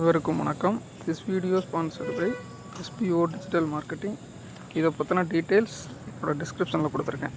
அனைவருக்கும் வணக்கம். This video sponsored by SPO digital marketing இதை பற்றின டீட்டெயில்ஸ் என்னோட டிஸ்கிரிப்ஷனில் கொடுத்துருக்கேன்.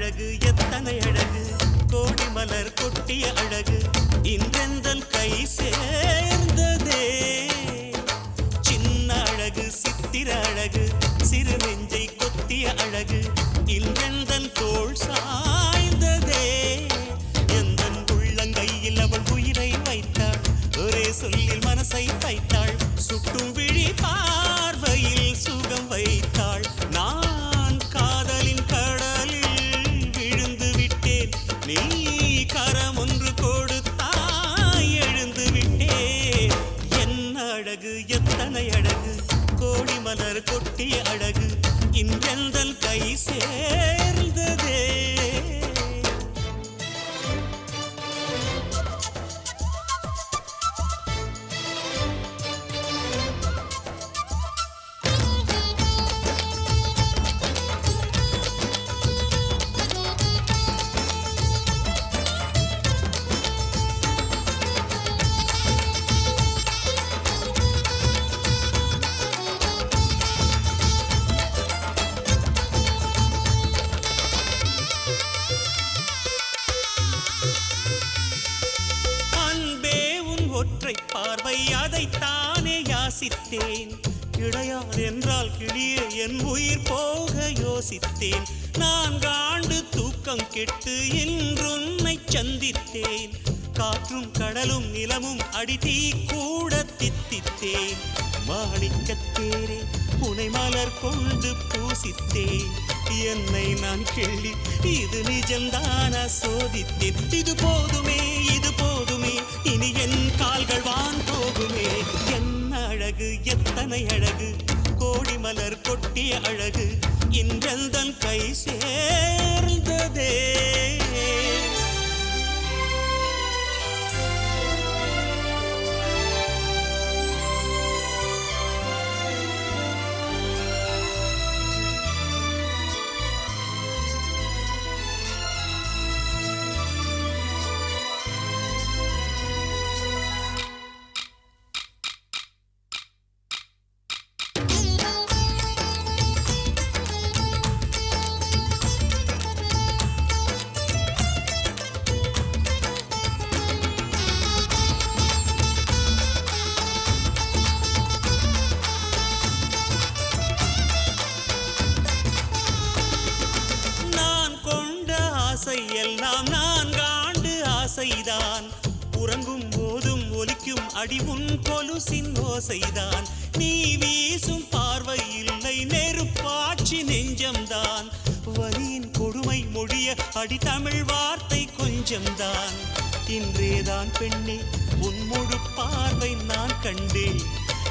அழகு எத்தனை அழகு? கோடி மலர் கொட்டிய அழகு இன்றெந்தல் கை சேர்ந்ததே. சின்ன அழகு சித்திர அழகு சிறு நெஞ்சை கொத்திய அழகு இன்றெந்தல் தோல் சாய்ந்ததே. எந்த உள்ளங்கையில் அவள் உயிரை வைத்தாள் ஒரே சொல்லில் மனசை தைத்தாள் சுட்டும் கோடி மலர் கொட்டிய அழகு இன்றெந்தல் கை சேர்ந்ததே. ஒற்றை பார்வை அதைத்தானே யாசித்தேன். கிடையாது என்றால் கிளியே என் உயிர் போக யோசித்தேன். நான்காண்டு தூக்கம் கெட்டு இன்றுன்னை சந்தித்தேன். காற்றும் கடலும் நிலமும் அடி கூட தித்தித்தேன். மாணிக்கத்தேரே உனை மலர் கொண்டு பூசித்தேன். என்னை நான் கேள்வி இது நிஜம்தான சோதித்தேன். இது போதுமே இது போதுமே இனி என் கால்கள் வான் போகுமே. என்ன அழகு எத்தனை அழகு. கோடி மலர் கொட்டிய அழகு. இன்றெந்தன் கை சேர்ந்ததே. எல்லாம் நான்காண்டு ஆசைதான். உறங்கும் போதும் ஒலிக்கும் அடிமுன் கொலுசின் ஓசைதான். நீ வீசும் பார்வை இல்லை நெருப்பாட்சி நெஞ்சம்தான். வரியின் கொடுமை மொழிய அடி தமிழ் வார்த்தை கொஞ்சம்தான். இன்றேதான் பெண்ணே உன் முழு பார்வை நான் கண்டேன்.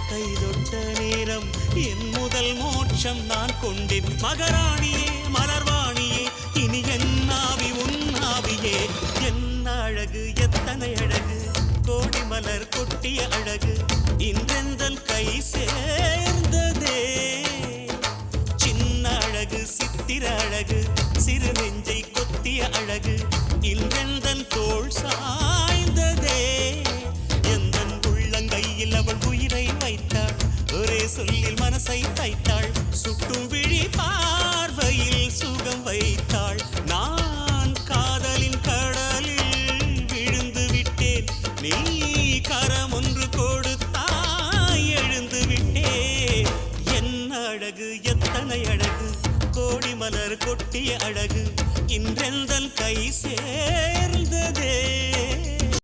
கைதொட்ட நேரம் என் முதல் மோட்சம் நான் கொண்டேன். மகராணியே மலர்வாணியே இனி என்ன அழகே என்ன அழகு எத்தனை அழகு? கோடி மலர் கொட்டிய அழகு இன்றெந்தல் கை சேர்ந்ததே. சின்ன அழகு சித்திர அழகு சிறு நெஞ்சை கொத்திய அழகு இன்றெந்தல் தோல் சாய்ந்ததே. எந்தன் உள்ளங்கையில் அவள் உயிரை வைத்தாள்? ஒரே சொல்லில் மனசை தைத்தாள்? எத்தனை அழகு கோடி மலர் கொட்டிய அழகு இன்றெந்தல் கை சேர்ந்ததே.